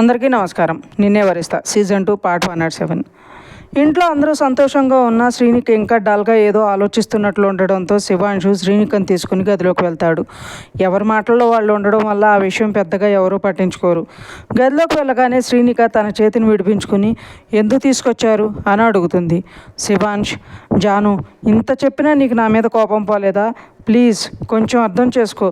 అందరికీ నమస్కారం. Ninne Varista. Season two part one not seven. ఇంట్లో అందరూ సంతోషంగా ఉన్న శ్రీనికి ఇంకా డల్గా ఏదో ఆలోచిస్తున్నట్లు ఉండడంతో శివాంశు శ్రీనికని తీసుకుని గదిలోకి వెళ్తాడు. ఎవరి మాటల్లో వాళ్ళు ఉండడం వల్ల ఆ విషయం పెద్దగా ఎవరూ పట్టించుకోరు. గదిలోకి వెళ్ళగానే శ్రీనిక తన చేతిని విడిపించుకుని ఎందుకు తీసుకొచ్చారు? అని అడుగుతుంది. శివాంష్ జాను ఇంత చెప్పినా నీకు నా మీద కోపం పోలేదా? ప్లీజ్ కొంచెం అర్థం చేసుకో.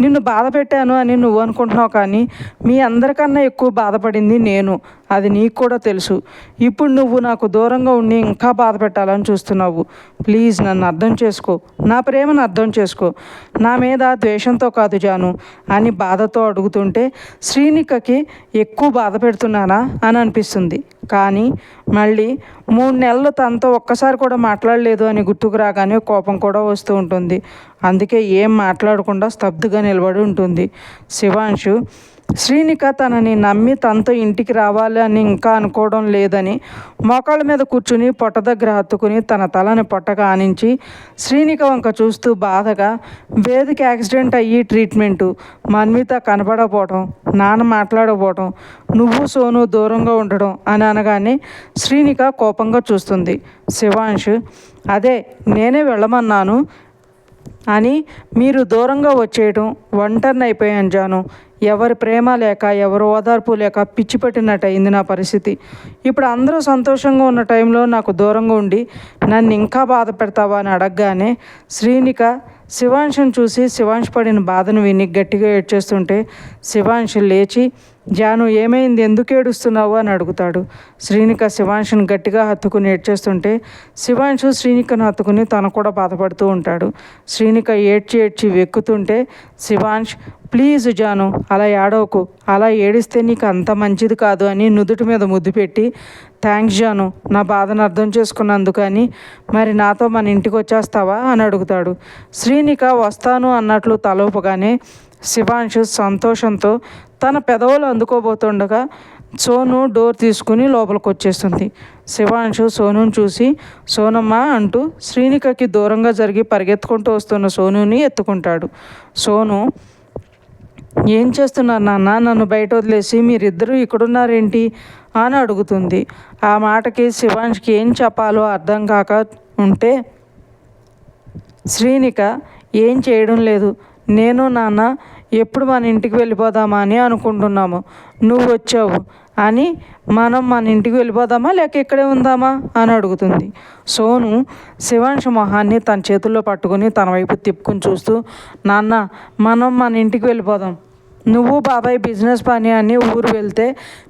నిన్ను బాధ పెట్టాను అని నువ్వు అనుకుంటున్నావు కానీ మీ అందరికన్నా ఎక్కువ బాధపడింది నేను. అది నీకు కూడా తెలుసు. ఇప్పుడు నువ్వు నాకు దూరంగా ఉండి ఇంకా బాధ పెట్టాలని చూస్తున్నావు. ప్లీజ్ నన్ను అర్థం చేసుకో. నా ప్రేమను అర్థం చేసుకో. నా మీద ద్వేషంతో కాదు జాను. అని బాధతో అడుగుతుంటే శ్రీనికకి ఎక్కువ బాధ పెడుతున్నానా అని అనిపిస్తుంది. కానీ మళ్ళీ మూడు నెలలు తనతో ఒక్కసారి కూడా మాట్లాడలేదు అని గుర్తుకు రాగానే కోపం కూడా వస్తూ ఉంటుంది. అందుకే ఏం మాట్లాడకుండా స్తబ్దుగా నిలబడి ఉంటుంది. శివాంశు శ్రీనిక తనని నమ్మి తనతో ఇంటికి రావాలి అని ఇంకా అనుకోవడం లేదని మోకాళ్ళ మీద కూర్చుని పొట్ట దగ్గర హత్తుకుని తన తలని పొట్టగా ఆనించి శ్రీనిక వంక చూస్తూ బాధగా వేదిక యాక్సిడెంట్ అయ్యి ట్రీట్మెంటు మన్మీత కనబడకపోవడం నాన్న మాట్లాడకపోవడం నువ్వు సోను దూరంగా ఉండడం అని అనగానే శ్రీనిక కోపంగా చూస్తుంది. శివాంష్ అదే నేనే వెళ్ళమన్నాను అని మీరు దూరంగా వచ్చేయటం ఒంటరిని అయిపోయాను జాను. ఎవరి ప్రేమ లేక ఎవరు ఓదార్పు లేక పిచ్చి పెట్టినట్టు అయింది నా పరిస్థితి. ఇప్పుడు అందరూ సంతోషంగా ఉన్న టైంలో నాకు దూరంగా ఉండి నన్ను ఇంకా బాధ పెడతావా అని అడగగానే శ్రీనిక శివాంశను చూసి శివాంశ్ పడిన బాధను విని గట్టిగా ఏడ్చేస్తుంటే శివాంశ్ లేచి జాను ఏమైంది? ఎందుకు ఏడుస్తున్నావు? అని అడుగుతాడు. శ్రీనిక శివాంశుని గట్టిగా హత్తుకుని ఏడ్చేస్తుంటే శివాంశు శ్రీనికను హత్తుకుని తను కూడా బాధపడుతూ ఉంటాడు. శ్రీనిక ఏడ్చి ఏడ్చి వెక్కుతుంటే శివాంశ్ ప్లీజ్ జాను అలా ఏడవకు. అలా ఏడిస్తే నీకు అంత మంచిది కాదు అని నుదుటి మీద ముద్దు పెట్టి థ్యాంక్స్ జాను నా బాధను అర్థం చేసుకున్నందుకు అని మరి నాతో మన ఇంటికి వచ్చేస్తావా? అని అడుగుతాడు. శ్రీనిక వస్తాను అన్నట్లు తలోపగానే శివాంశు సంతోషంతో తన పెదవులు అందుకోబోతుండగా సోను డోర్ తీసుకుని లోపలికి వచ్చేస్తుంది శివాంశు సోనుని చూసి సోనమ్మ అంటూ శ్రీనికకి దూరంగా జరిగి పరిగెత్తుకుంటూ వస్తున్న సోనుని ఎత్తుకుంటాడు. సోను ఏం చేస్తున్నారు నాన్న? నన్ను బయట వదిలేసి మీరిద్దరూ ఇక్కడున్నారేంటి? అని అడుగుతుంది. ఆ మాటకి శివాంష్కి ఏం చెప్పాలో అర్థం కాక ఉంటే శ్రీనిక ఏం చేయడం లేదు. నేను నాన్న ఎప్పుడు మన ఇంటికి వెళ్ళిపోదామా అని అనుకుంటున్నాము. నువ్వు వచ్చావు అని మనం మన ఇంటికి వెళ్ళిపోదామా? లేక ఇక్కడే ఉందామా? అని అడుగుతుంది. సోను శివాంశ మొహాన్ని తన చేతుల్లో పట్టుకుని తన వైపు తిప్పుకుని చూస్తూ నాన్న మనం మన ఇంటికి వెళ్ళిపోదాం. నువ్వు బాబాయ్ బిజినెస్ పని అని ఊరు వెళ్తే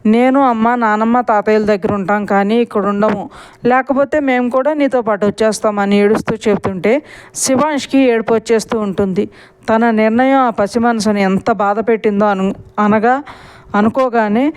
నేను అమ్మ నానమ్మ తాతయ్యల దగ్గర ఉంటాం కానీ ఇక్కడ ఉండము. లేకపోతే మేము కూడా నీతో పాటు వచ్చేస్తామని ఏడుస్తూ చెబుతుంటే శివాంష్కి ఏడుపు వచ్చేస్తూ ఉంటుంది. తన నిర్ణయం ఆ పసి మనసుని ఎంత బాధ పెట్టిందో అను అనగా అనుకోగానే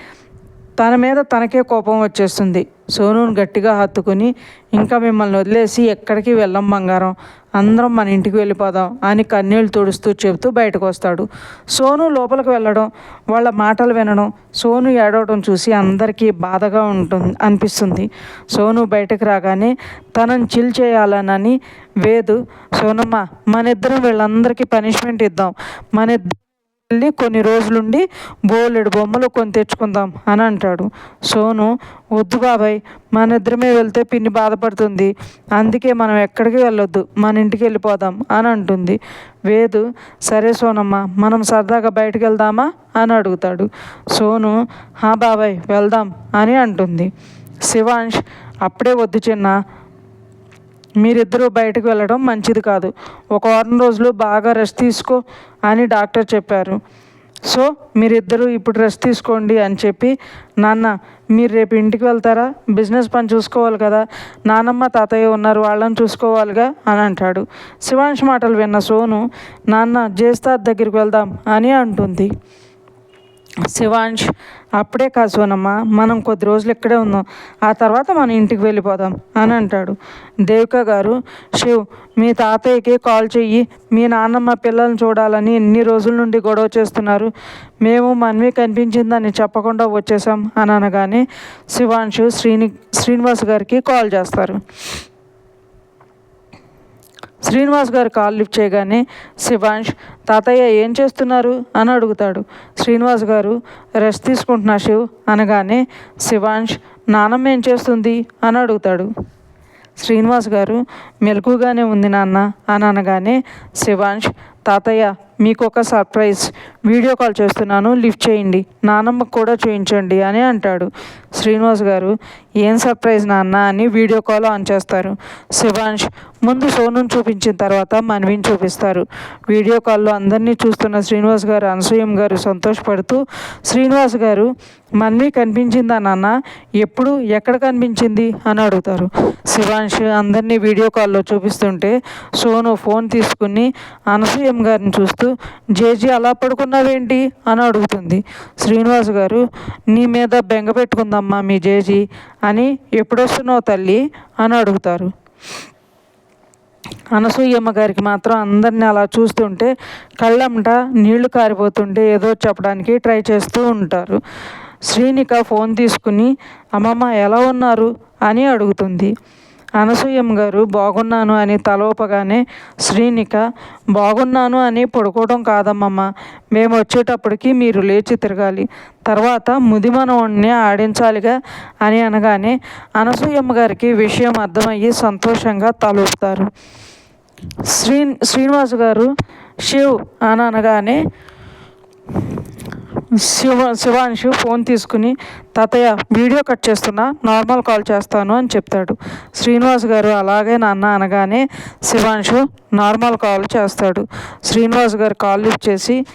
తన మీద తనకే కోపం వచ్చేస్తుంది. సోనుని గట్టిగా హత్తుకుని ఇంకా మిమ్మల్ని వదిలేసి ఎక్కడికి వెళ్ళం బంగారం? అందరం మన ఇంటికి వెళ్ళిపోదాం అని కన్నీళ్ళు తుడుస్తూ చెబుతూ బయటకు వస్తాడు. సోను లోపలికి వెళ్ళడం వాళ్ళ మాటలు వినడం సోను ఏడవడం చూసి అందరికీ బాధగా ఉంటుంది అనిపిస్తుంది. సోను బయటకు రాగానే తనని చిల్ చేయాలనని వేదు. సోనమ్మ మన ఇద్దరం వీళ్ళందరికీ పనిష్మెంట్ ఇద్దాం. మన ఇద్దరు వెళ్ళి కొన్ని రోజులుండి బోలెడు బొమ్మలు కొని తెచ్చుకుందాం అని అంటాడు. సోను వద్దు బాబాయ్ మన ఇద్దరమే వెళ్తే పిన్ని బాధపడుతుంది. అందుకే మనం ఎక్కడికి వెళ్ళొద్దు మన ఇంటికి వెళ్ళిపోదాం అని అంటుంది. వేదు సరే సోనమ్మ మనం సరదాగా బయటికి వెళ్దామా? అని అడుగుతాడు. సోను హా బాబాయ్ వెళ్దాం అని అంటుంది. శివాంష్ అప్పుడే వద్దు చిన్న మీరిద్దరూ బయటకు వెళ్ళడం మంచిది కాదు. ఒక వారం రోజులు బాగా రెస్ట్ తీసుకో అని డాక్టర్ చెప్పారు. సో మీరిద్దరూ ఇప్పుడు రెస్ట్ తీసుకోండి అని చెప్పి నాన్న మీరు రేపు ఇంటికి వెళ్తారా? బిజినెస్ పని చూసుకోవాలి కదా. నానమ్మ తాతయ్య ఉన్నారు వాళ్ళని చూసుకోవాలిగా అని అంటాడు. శివాంష్ మాటలు విన్న సోను నాన్న జేస్తాద్ దగ్గరికి వెళ్దాం అని అంటుంది. శివాంష్ అప్పుడే కాదు మనం కొద్ది రోజులు ఇక్కడే ఉందాం ఆ తర్వాత మన ఇంటికి వెళ్ళిపోదాం అని అంటాడు. దేవిక గారు శివ్ మీ తాతయ్యకి కాల్ చెయ్యి మీ నాన్నమ్మ పిల్లల్ని చూడాలని ఎన్ని రోజుల నుండి గొడవ చేస్తున్నారు మేము మనమే కనిపించిందని చెప్పకుండా వచ్చేసాం అని అనగానే శివాంశు శ్రీని శ్రీనివాస్ గారికి కాల్ చేస్తారు. శ్రీనివాస్ గారు కాల్ లిఫ్ట్ చేయగానే శివాంష్ తాతయ్య ఏం చేస్తున్నారు? అని అడుగుతాడు. శ్రీనివాస్ గారు రెస్ట్ తీసుకుంటున్నా శివ్ అనగానే శివాంష్ నానమ్మ ఏం చేస్తుంది? అని అడుగుతాడు. శ్రీనివాస్ గారు మెలకుగానే ఉంది నాన్న అని అనగానే శివాంష్ తాతయ్య మీకు ఒక సర్ప్రైజ్ వీడియో కాల్ చేస్తున్నాను లిఫ్ట్ చేయండి నానమ్మకు కూడా చూయించండి అని అంటాడు. శ్రీనివాస్ గారు ఏం సర్ప్రైజ్ నాన్న అని వీడియో కాల్ ఆన్ చేస్తారు. శివాంష్ ముందు సోనుని చూపించిన తర్వాత మనవిని చూపిస్తారు. వీడియో కాల్లో అందరినీ చూస్తున్న శ్రీనివాస్ గారు అనసూయం గారు సంతోషపడుతూ శ్రీనివాస్ గారు మన్వి కనిపించిందా నాన్న? ఎప్పుడు? ఎక్కడ కనిపించింది? అని అడుగుతారు. శివాంష్ అందరినీ వీడియో కాల్లో చూపిస్తుంటే సోను ఫోన్ తీసుకుని అనసూయం గారిని చూస్తూ జేజీ అలా పడుకున్నావేంటి? అని అడుగుతుంది. శ్రీనివాస్ గారు నీ మీద బెంగ పెట్టుకుందమ్మా మీ జేజీ అని ఎప్పుడొస్తున్నావు తల్లి? అని అడుగుతారు. అనసూయమ్మ గారికి మాత్రం అందరిని అలా చూస్తుంటే కళ్ళంట నీళ్ళు కారిపోతుంటే ఏదో చెప్పడానికి ట్రై చేస్తూ ఉంటారు. శ్రీనిక ఫోన్ తీసుకుని అమ్మమ్మ ఎలా ఉన్నారు? అని అడుగుతుంది. అనసూయమ్మ గారు బాగున్నాను అని తలోపగానే శ్రీనిక బాగున్నాను అని పడుకోవడం కాదమ్మమ్మ. మేము వచ్చేటప్పటికి మీరు లేచి తిరగాలి. తర్వాత ముదిమనవాణ్ణి ఆడించాలిగా అని అనగానే అనసూయమ్మ గారికి విషయం అర్థమయ్యి సంతోషంగా తలూపుతారు శ్రీ శ్రీనివాస్ గారు శివ్ అని అనగానే శివ శివాంశు ఫోన్ తీసుకుని తాతయ్య వీడియో కట్ చేస్తున్నా నార్మల్ కాల్ చేస్తాను అని చెప్తాడు. శ్రీనివాస్ గారు అలాగే నాన్న అనగానే శివాంశు నార్మల్ కాల్ చేస్తాడు. శ్రీనివాస్ గారు కాల్ లిఫ్ట్ చేసి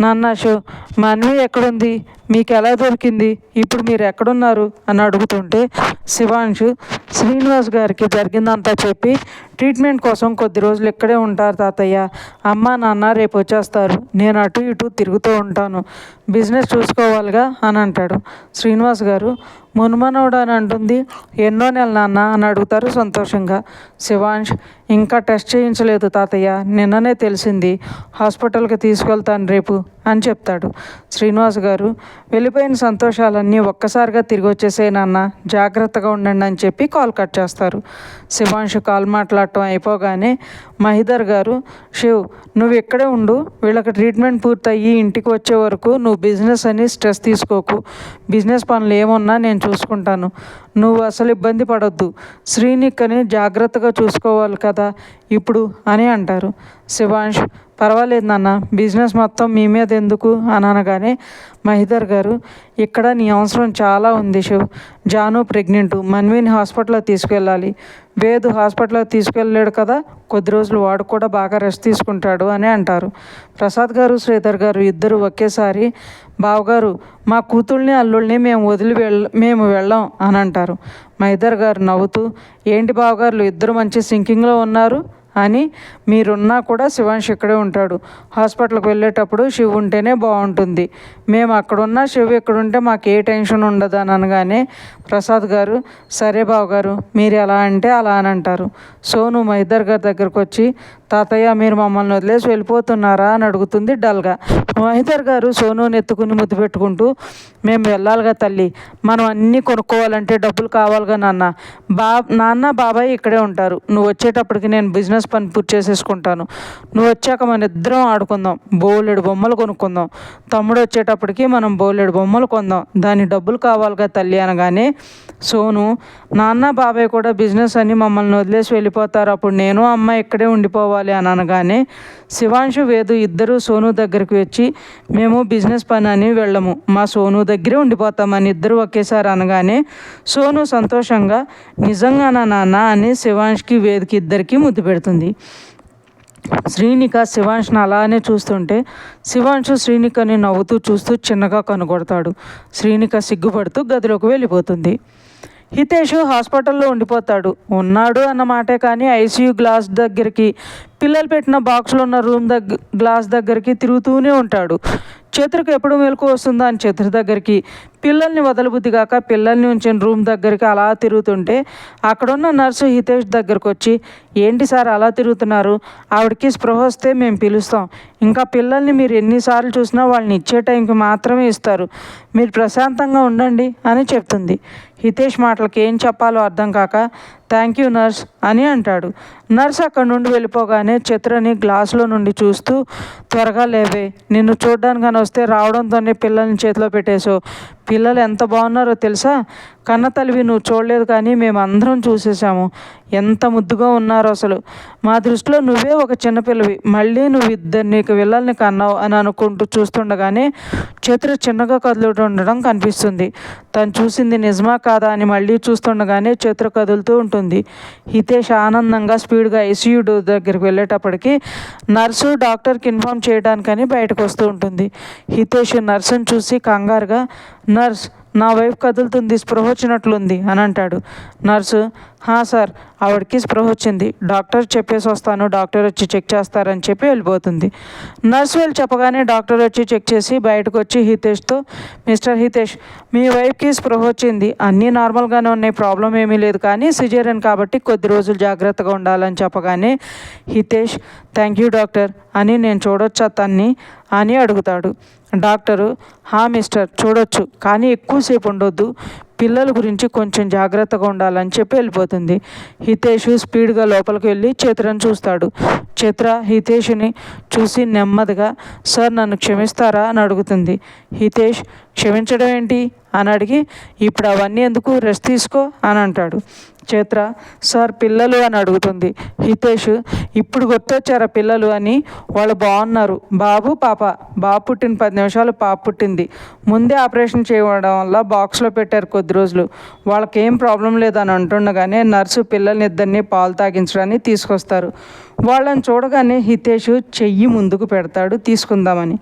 నాన్న షో మన్వి ఎక్కడుంది? మీకు ఎలా దొరికింది? ఇప్పుడు మీరు ఎక్కడున్నారు? అని అడుగుతుంటే శివాంశు శ్రీనివాస్ గారికి జరిగిందంతా చెప్పి ట్రీట్మెంట్ కోసం కొద్ది రోజులు ఇక్కడే ఉంటారు తాతయ్య. అమ్మ నాన్న రేపు వచ్చేస్తారు. నేను అటు ఇటు తిరుగుతూ ఉంటాను. బిజినెస్ చూసుకోవాలిగా అని అంటాడు. శ్రీనివాస్ గారు మున్మనోడు అని అంటుంది ఎన్నో నెల నాన్న అని అడుగుతారు సంతోషంగా. శివాంష్ ఇంకా టెస్ట్ చేయించలేదు తాతయ్య. నిన్ననే తెలిసింది. హాస్పిటల్కి తీసుకెళ్తాను రేపు అని చెప్తాడు. శ్రీనివాస్ గారు వెళ్ళిపోయిన సంతోషాలన్నీ ఒక్కసారిగా తిరిగి వచ్చేసే నాన్న. జాగ్రత్తగా ఉండండి అని చెప్పి కాల్ కట్ చేస్తారు. శివాంష్ కాల్ మాట్లాడటం అయిపోగానే మహిదర్ గారు శివ్ నువ్వు ఇక్కడే ఉండు. వీళ్ళకి ట్రీట్మెంట్ పూర్తయ్యి ఇంటికి వచ్చే వరకు నువ్వు బిజినెస్ అని స్ట్రెస్ తీసుకోకు. బిజినెస్ పనులు ఏమున్నా నేను చూసుకుంటాను. నువ్వు అసలు ఇబ్బంది పడొద్దు. శ్రీనిక్కని జాగ్రత్తగా చూసుకోవాలి కదా. ఇప్పుడు అని అంటారు. శివాంష్ పర్వాలేదు నాన్న. బిజినెస్ మొత్తం మీ మీద ఎందుకు? అని అనగానే మహిదర్ గారు ఇక్కడ నీ అవసరం చాలా ఉంది శివ్. జాను ప్రెగ్నెంట్. మన్విని హాస్పిటల్లో తీసుకెళ్ళాలి. వేదు హాస్పిటల్లో తీసుకెళ్ళలేడు కదా? కొద్ది రోజులు వాడు కూడా బాగా రెస్ట్ తీసుకుంటాడు అని అంటారు. ప్రసాద్ గారు శ్రీధర్ గారు ఇద్దరు ఒకేసారి బావగారు మా కూతుళ్ళని అల్లుళ్ళని మేము వదిలి వెళ్ళ మేము వెళ్ళాం అని అంటారు. మహిదర్ గారు నవ్వుతూ ఏంటి బావగారులు ఇద్దరు మంచి సింకింగ్లో ఉన్నారు? అని మీరున్నా కూడా శివాంష్ ఇక్కడే ఉంటాడు. హాస్పిటల్కి వెళ్ళేటప్పుడు శివ్ ఉంటేనే బాగుంటుంది. మేము అక్కడున్నా శివ్ ఇక్కడ ఉంటే మాకు ఏ టెన్షన్ ఉండదు అని అనగానే ప్రసాద్ గారు సరే బాబు గారు మీరు ఎలా అంటే అలా అని అంటారు. సోను ఇద్దరు గారి దగ్గరకు వచ్చి తాతయ్య మీరు మమ్మల్ని వదిలేసి వెళ్ళిపోతున్నారా అని అడుగుతుంది డల్గా. మహిదర్ గారు సోనూని ఎత్తుకుని ముద్దు పెట్టుకుంటూ మేము వెళ్ళాలిగా తల్లి మనం అన్నీ కొనుక్కోవాలంటే డబ్బులు కావాలిగా నాన్న. బా నాన్న బాబాయ్ ఇక్కడే ఉంటారు. నువ్వు వచ్చేటప్పటికి నేను బిజినెస్ పని పూర్తి చేసేసుకుంటాను. నువ్వు వచ్చాక మన ఇద్దరం ఆడుకుందాం. బోలెడు బొమ్మలు కొనుక్కుందాం. తమ్ముడు వచ్చేటప్పటికి మనం బోలెడు బొమ్మలు కొందాం. దాని డబ్బులు కావాలిగా తల్లి అనగానే సోను నాన్న బాబాయ్ కూడా బిజినెస్ అని మమ్మల్ని వదిలేసి వెళ్ళిపోతారు. అప్పుడు నేను అమ్మ ఇక్కడే ఉండిపోవాలి. అని అనగానే శివాంశు వేదు ఇద్దరు సోను దగ్గరికి వచ్చి మేము బిజినెస్ పని అని వెళ్ళము మా సోను దగ్గరే ఉండిపోతామని ఇద్దరు ఒకేసారి అనగానే సోను సంతోషంగా నిజంగానా నాన్న అని శివాంష్కి వేదికి ఇద్దరికి ముద్దు పెడుతుంది. శ్రీనిక శివాంష్ని అలానే చూస్తుంటే శివాంశు శ్రీనికని నవ్వుతూ చూస్తూ చిన్నగా కనుగొడతాడు. శ్రీనిక సిగ్గుపడుతూ గదిలోకి వెళ్ళిపోతుంది. హితేష్ హాస్పిటల్లో ఉండిపోతాడు. ఉన్నాడు అన్నమాటే కానీ ఐసీయూ గ్లాస్ దగ్గరికి పిల్లలు పెట్టిన బాక్స్లో ఉన్న రూమ్ దగ్గర గ్లాస్ దగ్గరికి తిరుగుతూనే ఉంటాడు. చతురికి ఎప్పుడు మెలకు వస్తుందా అని చతుర్ దగ్గరికి పిల్లల్ని వదలబుద్ధి కాక పిల్లల్ని ఉంచిన రూమ్ దగ్గరికి అలా తిరుగుతుంటే అక్కడున్న నర్సు హితేష్ దగ్గరకు వచ్చి ఏంటి సార్ అలా తిరుగుతున్నారు? ఆవిడకి స్పృహ వస్తే మేము పిలుస్తాం. ఇంకా పిల్లల్ని మీరు ఎన్నిసార్లు చూసినా వాళ్ళని ఇచ్చే టైంకి మాత్రమే ఇస్తారు. మీరు ప్రశాంతంగా ఉండండి అని చెప్తుంది. హితేష్ మాటలకి ఏం చెప్పాలో అర్థం కాక థ్యాంక్ యూ నర్స్ అని అంటాడు. నర్స్ అక్కడి నుండి వెళ్ళిపోగానే చిత్రని గ్లాసులో నుండి చూస్తూ త్వరగా లేవే నిన్ను చూడ్డానికని వస్తే రావడంతోనే పిల్లల్ని చేతిలో పెట్టేశావు. పిల్లలు ఎంత బాగున్నారో తెలుసా? కన్న తల్లివి నువ్వు చూడలేదు కానీ మేము అందరం చూసేసాము ఎంత ముద్దుగా ఉన్నారో అసలు. మా దృష్టిలో నువ్వే ఒక చిన్నపిల్లవి మళ్ళీ నువ్వు ఇద్దరు నీకు పిల్లల్ని కన్నావు అని అనుకుంటూ చూస్తుండగానే చేతులు చిన్నగా కదులుతూ ఉండడం కనిపిస్తుంది. తను చూసింది నిజమా కాదా అని మళ్ళీ చూస్తుండగానే చేతులు కదులుతూ ఉంటుంది. హితేష్ ఆనందంగా స్పీడ్గా ఐసీయూ డోర్ దగ్గరికి వెళ్ళేటప్పటికి నర్సు డాక్టర్కి ఇన్ఫామ్ చేయడానికని బయటకు వస్తూ ఉంటుంది. హితేష్ నర్సును చూసి కంగారుగా నర్స్ నా వైపు కదులుతుంది స్పృహ వచ్చినట్లుంది అని అంటాడు. నర్సు హా సార్ ఆవిడకి స్పృహ వచ్చింది. డాక్టర్ చెప్పేసి వస్తాను డాక్టర్ వచ్చి చెక్ చేస్తారని చెప్పి వెళ్ళిపోతుంది. నర్సు వెళ్ళి చెప్పగానే డాక్టర్ వచ్చి చెక్ చేసి బయటకు వచ్చి హితేష్తో మిస్టర్ హితేష్ మీ వైఫ్కి స్పృహ వచ్చింది. అన్నీ నార్మల్గానే ఉన్నాయి ప్రాబ్లం ఏమీ లేదు కానీ సిజేరియన్ కాబట్టి కొద్ది రోజులు జాగ్రత్తగా ఉండాలని చెప్పగానే హితేష్ థ్యాంక్ యూ డాక్టర్ అని నేను చూడొచ్చా తన్ని? అని అడుగుతాడు. డాక్టరు హా మిస్టర్ చూడొచ్చు కానీ ఎక్కువసేపు ఉండొద్దు. పిల్లల గురించి కొంచెం జాగ్రత్తగా ఉండాలని చెప్పి వెళ్ళిపోతుంది. హితేష్ స్పీడ్గా లోపలికి వెళ్ళి చిత్రను చూస్తాడు. చిత్ర హితేష్ని చూసి నెమ్మదిగా సార్ నన్ను క్షమిస్తారా? అని అడుగుతుంది. హితేష్ క్షమించడం ఏంటి? అని అడిగి ఇప్పుడు అవన్నీ ఎందుకు? రెస్ట్ తీసుకో అని అంటాడు. చిత్ర సార్ పిల్లలు అని అడుగుతుంది. హితేష్ ఇప్పుడు గుర్తొచ్చారా పిల్లలు అని? వాళ్ళు బాగున్నారు. బాబు పాప బాబు పుట్టిన పది నిమిషాలు పాప పుట్టింది. ముందే ఆపరేషన్ చేయడం వల్ల బాక్స్లో పెట్టారు కొద్ది రోజులు. వాళ్ళకి ఏం ప్రాబ్లం లేదని అంటుండగానే నర్సు పిల్లల్ని ఇద్దరిని పాలు తాగించడానికి తీసుకొస్తారు. వాళ్ళని చూడగానే హితేష్ చెయ్యి ముందుకు పెడతాడు తీసుకుందామని.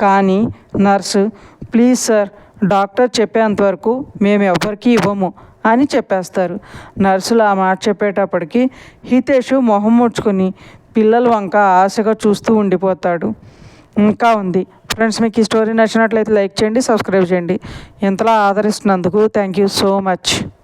కానీ నర్సు ప్లీజ్ సార్ డాక్టర్ చెప్పేంతవరకు మేము ఎవ్వరికీ ఇవ్వము. అని చెప్పేస్తారు. నర్సులు ఆ మాట చెప్పేటప్పటికి హితేష్ మొహం ముడుచుకొని పిల్లల వంక ఆశగా చూస్తూ ఉండిపోతాడు. ఇంకా ఉంది. ఫ్రెండ్స్ మీకు ఈ స్టోరీ నచ్చినట్లయితే లైక్ చేయండి సబ్స్క్రైబ్ చేయండి. ఇంతలా ఆదరిస్తున్నందుకు థ్యాంక్ యూ సో మచ్.